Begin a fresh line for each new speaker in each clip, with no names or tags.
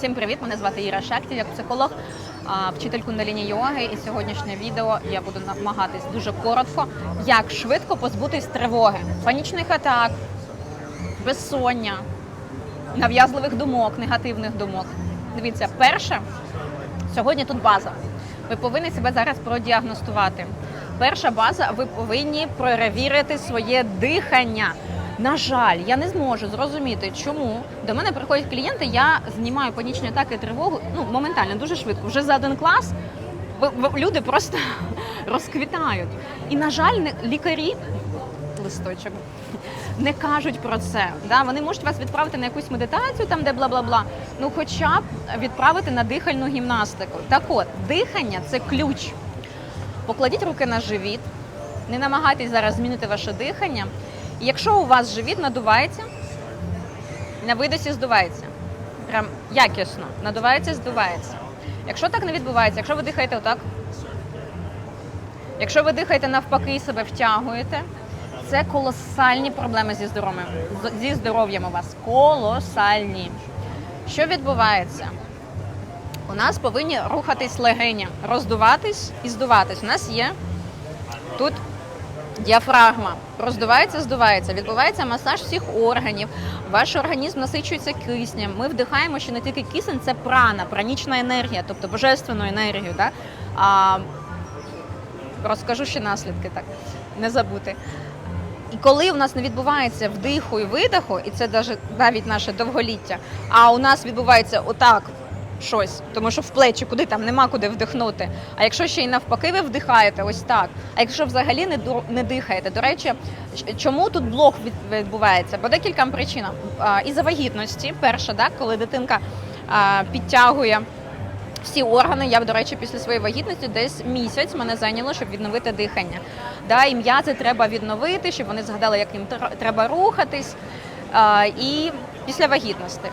Всім привіт! Мене звати Іра Шахтів, як психолог, вчитель кундаліні йоги. І сьогоднішнє відео я буду намагатись дуже коротко, як швидко позбутись тривоги, панічних атак, безсоння, нав'язливих думок, негативних думок. Дивіться, перше, сьогодні тут база. Ви повинні себе зараз продіагностувати. Перша база, ви повинні перевірити своє дихання. На жаль, я не зможу зрозуміти, чому до мене приходять клієнти. Я знімаю панічні атаки, тривогу ну моментально, дуже швидко. Вже за один клас люди просто розквітають. І на жаль, лікарі листочок не кажуть про це. Да? Вони можуть вас відправити на якусь медитацію, там де бла бла бла. Ну, хоча б відправити на дихальну гімнастику. Так от, дихання це ключ. Покладіть руки на живіт, не намагайтесь зараз змінити ваше дихання. Якщо у вас живіт надувається, на видосі здувається. Прям якісно. Надувається, здувається. Якщо так не відбувається, якщо ви дихаєте отак, якщо ви дихаєте навпаки і себе втягуєте, це колосальні проблеми зі здоров'ям. Зі здоров'ям у вас. Колосальні. Що відбувається? У нас повинні рухатись легені, роздуватись і здуватись. У нас є тут діафрагма. Роздувається, здувається. Відбувається масаж всіх органів. Ваш організм насичується киснем. Ми вдихаємо, що не тільки кисень, це прана, пранічна енергія, тобто божественну енергію. Да? А, розкажу ще наслідки, так, не забути. І коли у нас не відбувається вдиху і видиху, і це навіть наше довголіття, а у нас відбувається отак щось, тому що в плечі куди там нема куди вдихнути. А якщо ще й навпаки ви вдихаєте, ось так. А якщо взагалі не не дихаєте, до речі, чому тут блок від- відбувається? По декільком причинам. І за вагітності, перша, так, коли дитинка підтягує всі органи. Я, до речі, після своєї вагітності десь місяць мене зайняло, щоб відновити дихання. Да, і м'язи треба відновити, щоб вони згадали, як їм треба рухатись. А, і після вагітності.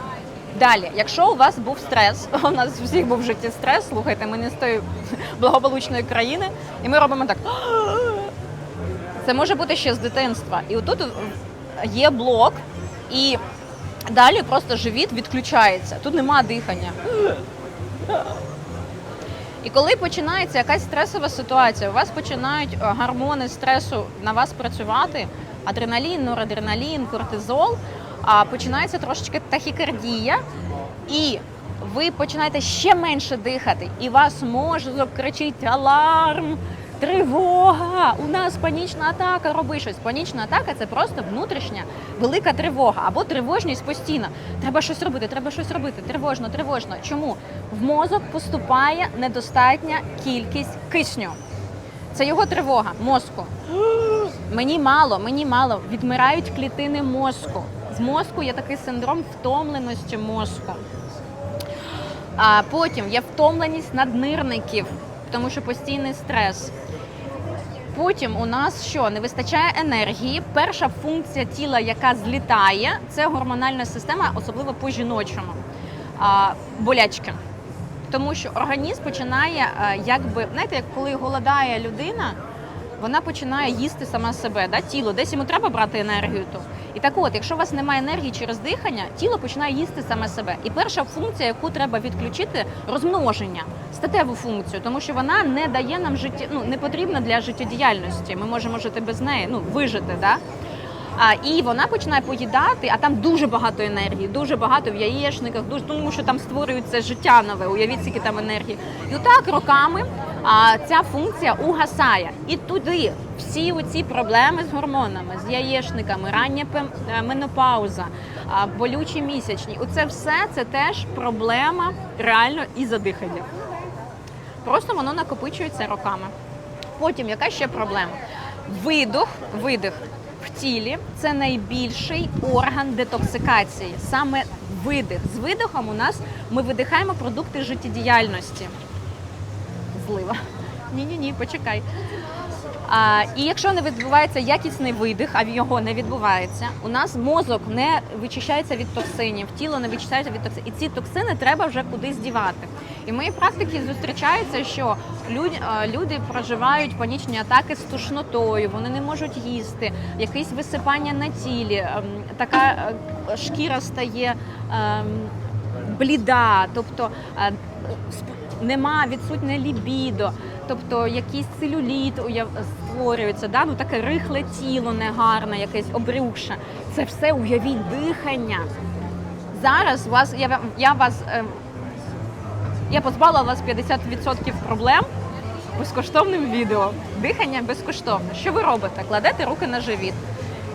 Далі, якщо у вас був стрес, у нас всіх був в житті стрес, слухайте, ми не з тої благополучної країни, і ми робимо так. Це може бути ще з дитинства. І отут є блок, і далі просто живіт відключається. Тут нема дихання. І коли починається якась стресова ситуація, у вас починають е, гормони стресу на вас працювати, адреналін, норадреналін, кортизол, а починається трошечки тахікардія, і ви починаєте ще менше дихати, і вас мозок кричить аларм. Тривога! У нас панічна атака, роби щось. Панічна атака це просто внутрішня велика тривога або тривожність постійна. Треба щось робити, треба щось робити. Тривожно, тривожно. Чому? В мозок поступає недостатня кількість кисню. Це його тривога, мозку. Мені мало, мені мало. Відмирають клітини мозку. З мозку є такий синдром втомленості мозку. А потім є втомленість наднирників, тому що постійний стрес. Потім у нас що не вистачає енергії. Перша функція тіла, яка злітає, це гормональна система, особливо по жіночому. Болячки. Тому що організм починає, е, якби, знаєте, як коли голодає людина, вона починає їсти сама себе, да? тіло, десь йому треба брати енергію. То. І так от, якщо у вас немає енергії через дихання, тіло починає їсти саме себе. І перша функція, яку треба відключити, розмноження, статеву функцію, тому що вона не дає нам життя, ну не потрібна для життєдіяльності. Ми можемо жити без неї, ну вижити. Да? А, і вона починає поїдати, а там дуже багато енергії, дуже багато в яєчниках, дуже тому, що там створюється життя нове. Уявіть, скільки там енергії. І отак роками а, ця функція угасає. І туди всі оці проблеми з гормонами, з яєчниками, рання е, менопауза, болючі місячні. Оце все це теж проблема реально і задихання. Просто воно накопичується роками. Потім яка ще проблема? Видох, видих в тілі це найбільший орган детоксикації. Саме видих. З видихом у нас ми видихаємо продукти життєдіяльності. Злива. Ні-ні ні, почекай. А, і якщо не відбувається якісний видих, а його не відбувається, у нас мозок не вичищається від токсинів, тіло не вичищається від токсинів. І ці токсини треба вже кудись дівати. І в моїй практиці зустрічається, що люди, люди проживають панічні атаки з тушнотою, вони не можуть їсти, якесь висипання на тілі, ем, така е, шкіра стає. Бліда, тобто е, нема відсутнє лібідо, тобто якийсь целюліт створюється, да? ну таке рихле тіло негарне, якесь обрюкше. Це все уявіть дихання. Зараз вас я, я вас е, я позбавила вас 50% проблем безкоштовним відео. Дихання безкоштовне. Що ви робите? Кладете руки на живіт.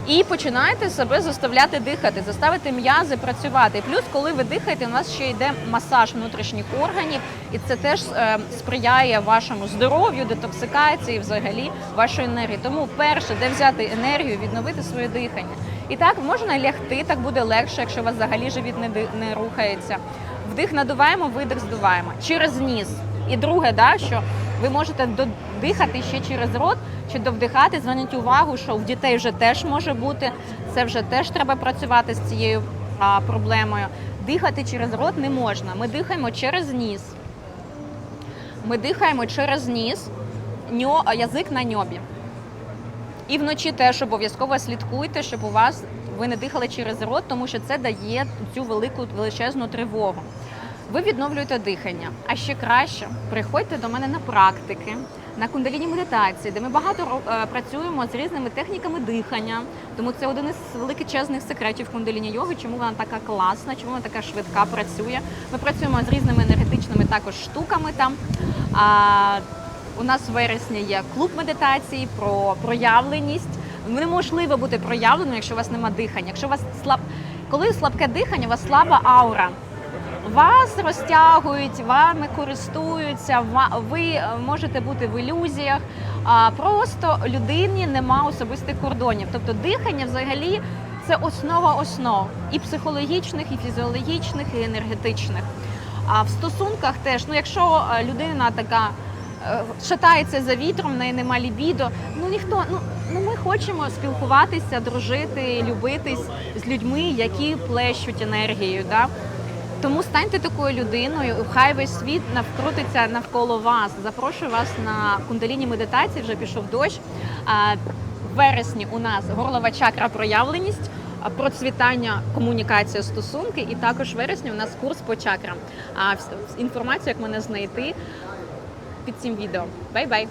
І починаєте себе заставляти дихати, заставити м'язи працювати. Плюс, коли ви дихаєте, у нас ще йде масаж внутрішніх органів, і це теж е, сприяє вашому здоров'ю, детоксикації, взагалі вашої енергії. Тому перше, де взяти енергію, відновити своє дихання. І так можна лягти, так буде легше, якщо у вас взагалі живіт не, не рухається. Вдих надуваємо, видих здуваємо через ніс. І друге, да, що ви можете дихати ще через рот чи довдихати. Зверніть увагу, що в дітей вже теж може бути. Це вже теж треба працювати з цією а, проблемою. Дихати через рот не можна. Ми дихаємо через ніс. Ми дихаємо через ніс, ньо, язик на ньобі. І вночі теж обов'язково слідкуйте, щоб у вас ви не дихали через рот, тому що це дає цю велику величезну тривогу. Ви відновлюєте дихання. А ще краще приходьте до мене на практики, на кундаліні медитації, де ми багато е, працюємо з різними техніками дихання. Тому це один із величезних секретів кундаліні йоги, чому вона така класна, чому вона така швидка працює. Ми працюємо з різними енергетичними також штуками там. А, у нас в вересні є клуб медитації про проявленість. Неможливо бути проявленим, якщо у вас нема дихання. Якщо у вас слаб... Коли слабке дихання, у вас слаба аура. Вас розтягують, вами користуються, ви е, можете бути в ілюзіях. А просто людині нема особистих кордонів. Тобто дихання взагалі це основа основ і психологічних, і фізіологічних, і енергетичних. А в стосунках теж, ну якщо е, людина така е, шатається за вітром, в неї нема лібідо, ну ніхто, ну, ну ми хочемо спілкуватися, дружити, любитись з людьми, які плещуть енергією. Да? Тому станьте такою людиною, хай весь світ навкрутиться навколо вас. Запрошую вас на кундаліні медитації. Вже пішов дощ. А, В вересні у нас горлова чакра проявленість, процвітання, комунікація, стосунки. І також вересні у нас курс по чакрам. А інформацію, як мене знайти під цим відео. Бай-бай!